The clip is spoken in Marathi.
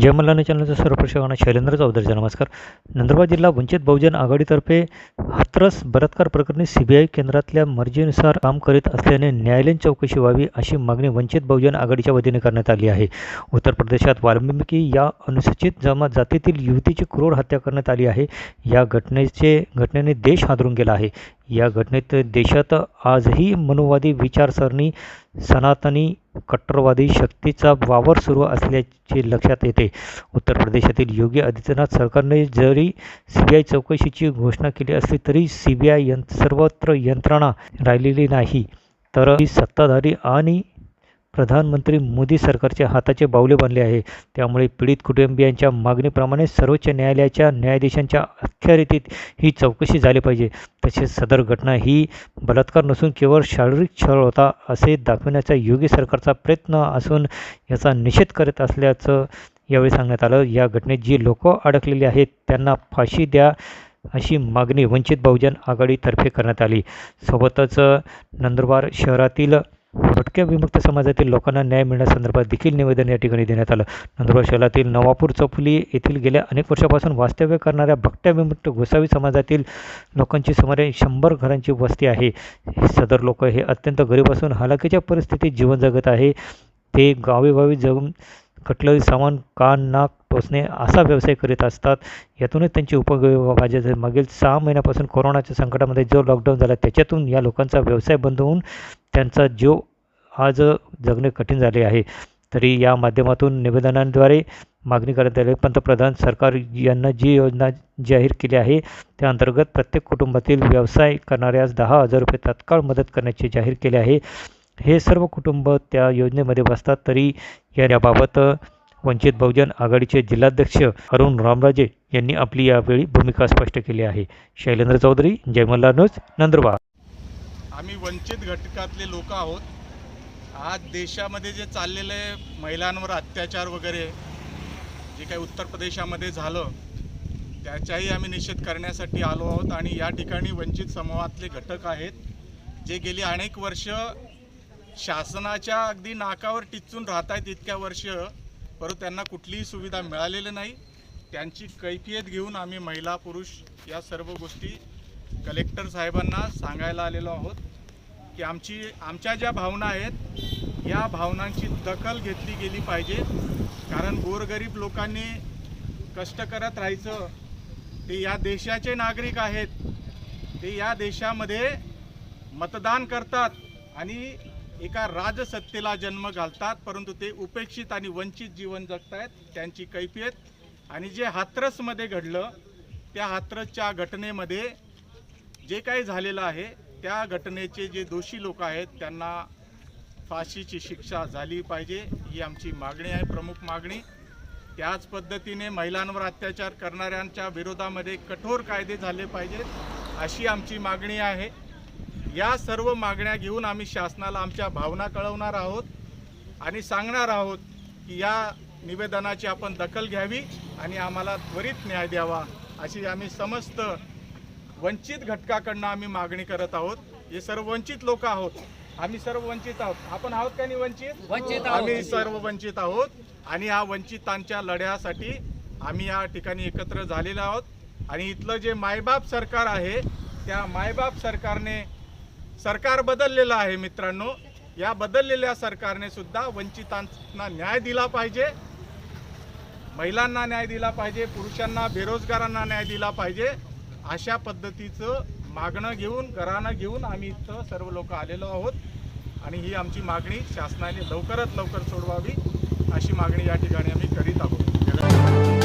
जय मल्हार चॅनलचा सर्व प्रेक्षकांना शैलेंद्र चौधरीचा. नमस्कार. नंदुरबार जिल्हा वंचित बहुजन आघाडीतर्फे हाथरस बलात्कार प्रकरणी सी बी आय केंद्रातल्या मर्जीनुसार काम करीत असल्याने न्यायालयीन चौकशी व्हावी अशी मागणी वंचित बहुजन आघाडीच्या वतीने करण्यात आली आहे. उत्तर प्रदेशात वाल्मिकी या अनुसूचित जमा जातीतील युवतीची क्रूर हत्या करण्यात आली आहे. या घटनेचे घटनेने देश हादरून गेला आहे. या घटनेत देशात आजही मनुवादी विचारसरणी सनातनी कट्टरवादी शक्तीचा वावर सुरू असल्याचे लक्षात येते. उत्तर प्रदेशातील योगी आदित्यनाथ सरकारने जरी सी बी आय चौकशीची घोषणा केली असली तरी सी बी आय यं सर्वत्र यंत्रणा राहिलेली नाही. तर ही सत्ताधारी आणि प्रधानमंत्री मोदी सरकारच्या हाताचे बावले बनले आहे. त्यामुळे पीडित कुटुंबियांच्या मागणीप्रमाणे सर्वोच्च न्यायालयाच्या न्यायाधीशांच्या अखत्यारीतीत ही चौकशी झाली पाहिजे. तसेच सदर घटना ही बलात्कार नसून केवळ शारीरिक छळ होता असे दाखवण्याचा योगी सरकारचा प्रयत्न असून याचा निषेध करत असल्याचं यावेळी सांगण्यात आलं. या घटनेत जी लोक अडकलेली आहेत त्यांना फाशी द्या अशी मागणी वंचित बहुजन आघाडीतर्फे करण्यात आली. सोबतच नंदुरबार शहरातील भटक्या विमुक्त समाजातील लोकांना न्याय मिळण्यासंदर्भात देखील निवेदन या ठिकाणी देण्यात आलं. नंदुरबार शहरातील नवापूर चौफुली येथील गेल्या अनेक वर्षापासून वास्तव्य करणाऱ्या भटक्या विमुक्त गोसावी समाजातील लोकांची सुमारे शंभर घरांची वस्ती आहे. हे सदर लोक हे अत्यंत गरीब असून हालाकीच्या परिस्थितीत जीवन जगत आहे. ते गावेगावी जगून कटलरी सामान कान नाक टोचणे असा व्यवसाय करीत असतात. यातूनच त्यांची उपजीविका मागील सहा महिन्यापासून कोरोनाच्या संकटामध्ये जो लॉकडाऊन झाला त्याच्यातून या लोकांचा व्यवसाय बंद होऊन त्यांचा जीव आज जगणे कठीण झाले आहे. तरी या माध्यमातून निवेदनांद्वारे मागणी करण्यात आली. पंतप्रधान सरकार यांना जी योजना जाहीर केली आहे त्या अंतर्गत प्रत्येक कुटुंबातील व्यवसाय करणाऱ्यास दहा हजार रुपये तात्काळ मदत करण्याचे जाहीर केले आहे. हे सर्व कुटुंब त्या योजनेमध्ये बसतात. तरी याबाबत वंचित बहुजन आघाडीचे जिल्हाध्यक्ष अरुण रामराजे यांनी आपली यावेळी भूमिका स्पष्ट केली आहे. शैलेंद्र चौधरी जयमल्ला न्यूज नंदुरबार. आम्ही वंचित घटकातले लोक आहोत. आज देशामध्ये जे चाललेले महिलांवर अत्याचार वगैरे जे काही उत्तर प्रदेशामध्ये झालं त्याचाही आम्ही निषेध करण्यासाठी आलो आहोत आणि या ठिकाणी वंचित समूहातले घटक आहेत जे गेली अनेक वर्ष शासनाच्या अगदी नाकावर टिचून राहत आहेत इतक्या वर्ष परंतु त्यांना कुठलीही सुविधा मिळालेली नाही. त्यांची कैफियत घेऊन आम्ही महिला पुरुष या सर्व गोष्टी कलेक्टर साहेबांना सांगायला आलेलो आहोत. की आमची आमच्या ज्या भावना आहेत या भावनांची दखल घेतली गेली पाहिजे. कारण गोरगरीब लोकांनी कष्ट करत राहायचं. ते या देशाचे नागरिक आहेत. ते या देशामध्ये मतदान करतात आणि एका राजसत्तेला जन्म घालतात परंतु ते उपेक्षित आणि वंचित जीवन जगतायत त्यांची कैफियत आणि जे हाथरसमध्ये घडलं त्या हाथरसच्या घटनेमध्ये जे काही झालेलं आहे त्या घटनेचे जे दोषी लोक आहेत त्यांना फाशीची शिक्षा झाली पाहिजे ही आमची मागणी आहे प्रमुख मागणी. त्याच पद्धतीने महिलांवर अत्याचार करणाऱ्यांच्या विरोधामध्ये कठोर कायदे झाले पाहिजेत अशी आमची मागणी आहे. या सर्व मागण्या घेऊन आम्ही शासनाला आमच्या भावना कळवणार आहोत आणि सांगणार आहोत की या निवेदनाची आपण दखल घ्यावी आणि आम्हाला त्वरित न्याय द्यावा अशी आम्ही समस्त वंचित घटकाकडनं आम्ही मागणी करत आहोत. हे सर्व वंचित लोक आहोत. आम्ही सर्व वंचित आहोत. आपण आहोत का नाही वंचित? वंचित आहोत. आम्ही सर्व वंचित आहोत. आणि या वंचितांच्या लढ्यासाठी आम्ही या ठिकाणी एकत्र झालेलो आहोत. आणि इथलं जे मायबाप सरकार आहे त्या मायबाप सरकारने सरकार बदललेलं आहे मित्रांनो. या बदललेल्या सरकारने सुद्धा वंचितांना न्याय दिला पाहिजे. महिलांना न्याय दिला पाहिजे पुरुषांना बेरोजगारांना न्याय दिला पाहिजे. अशा पद्धतीचं मागणं घेऊन घराणं घेऊन आम्ही इथं सर्व लोक आलेलो आहोत. आणि ही आमची मागणी शासनाने लवकरात लवकर सोडवावी अशी मागणी या ठिकाणी आम्ही करीत आहोत.